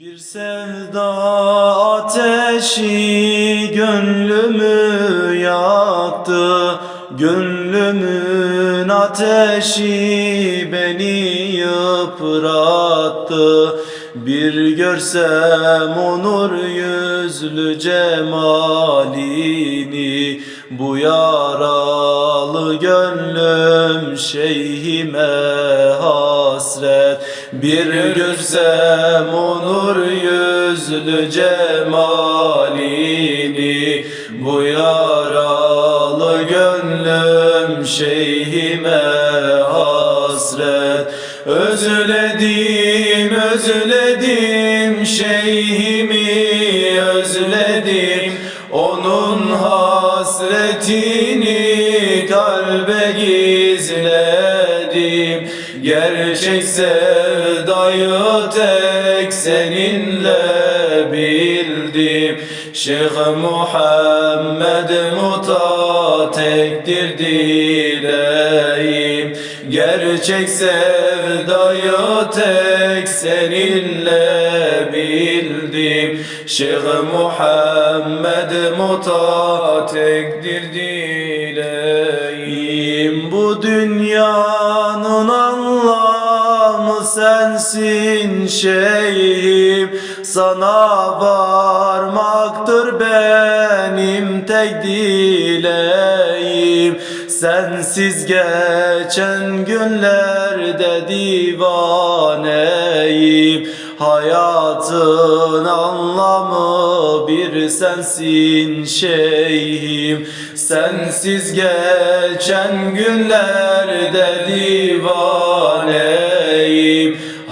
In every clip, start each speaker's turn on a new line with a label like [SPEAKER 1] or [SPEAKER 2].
[SPEAKER 1] Bir sevda ateşi gönlümü yaktı. Gönlümün ateşi beni yıprattı. Bir görsem onur yüzlü cemalini Bu yaralı gönlüm şeyhime hasret Bir görsem onur yüzlü cemalini Bu yaralı gönlüm şeyhime hasret. Özledim, özledim şeyhimi özledim. Onun hasretini kalbe gizledim Gerçek sevdayı tek seninle bildim. Şeyh Muhammed Muta tektir dileğim. Gerçek sevdayı tek seninle bildim. Şeyh Muhammed Muta tektir dileğim sensin şeyhim Sana varmaktır benim tek dileğim. Sensiz geçen günlerde divaneyim. Hayatın anlamı bir sensin şeyhim Sensiz geçen günlerde divaneyim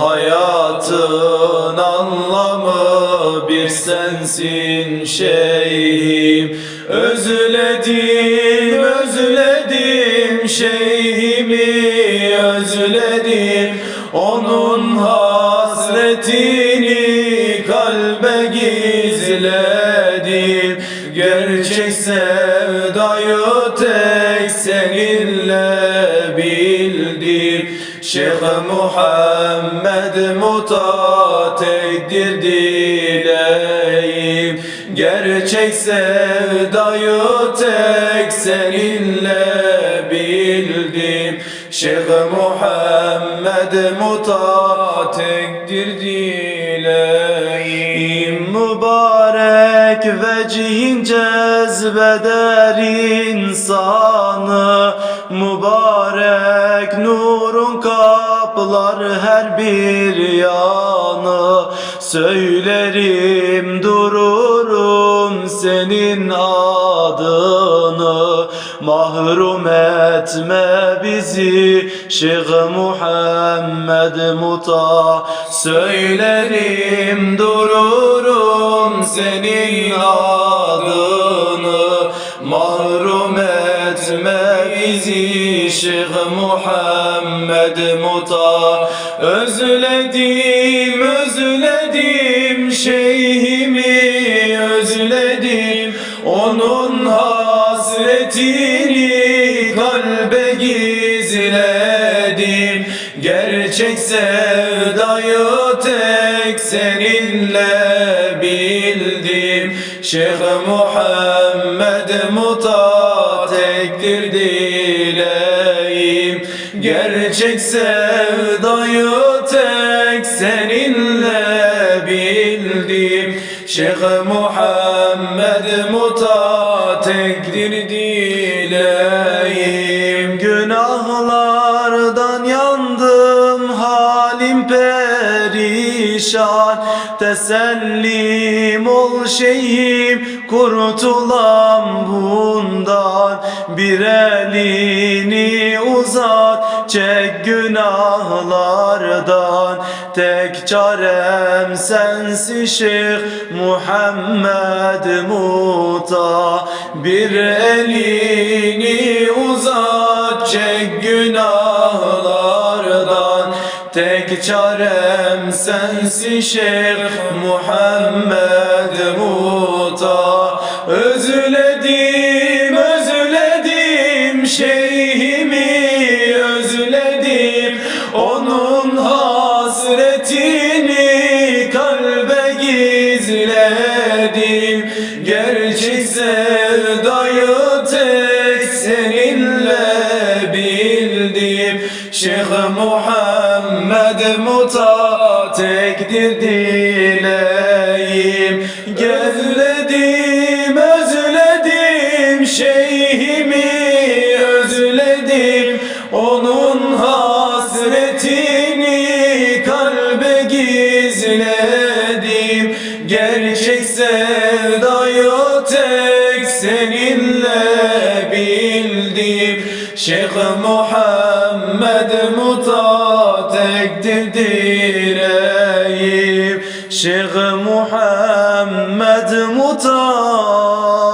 [SPEAKER 1] Hayatın anlamı bir sensin şeyhim. Özledim, özledim şeyhimi özledim Onun hasretini kalbe gizledim. Gerçek sevdayı Şeyh Muhammed Muta tekdir dileğim Gerçek sevdayı tek seninle bildim. Şeyh Muhammed Muta tekdir dileğim Mübarek vecihin cezbeder insanı. Mübarek kaplar her bir yanı Söylerim dururum senin adını. Mahrum etme bizi Şeyh Muhammed Muta. Söylerim dururum senin adını. Mahrum etme bizi Şeyh Muhammed Muta. Özledim, özledim şeyhimi özledim Onun hasretini kalbe gizledim. Gerçek sevdayı tek seninle bildim. Şeyh Muhammed Muta Gerçek sevdayı tek seninle bildim. Şeyh Muhammed Muta tekdir dileğim Günahlardan yandım halim perişan. Tesellim ol şeyhim kurtulam bundan. Bir elini uzat çek günahlardan. Tek çarem sensin Şeyh Muhammed Muta. Bir elini uzat Tek çarem sensin Şeyh Muhammed Muta Özledim, özledim Şeyhimi özledim Onun hasretini kalbe gizledim. Gerçekse Muta tekdir dileğim Gezledim özledim şeyhimi özledim. Onun hasretini kalbe gizledim. Gerçek sevdayı tek seninle bildim. Şeyh Muhammed Muta tekdir dileğim Şeyh Muhammed Muta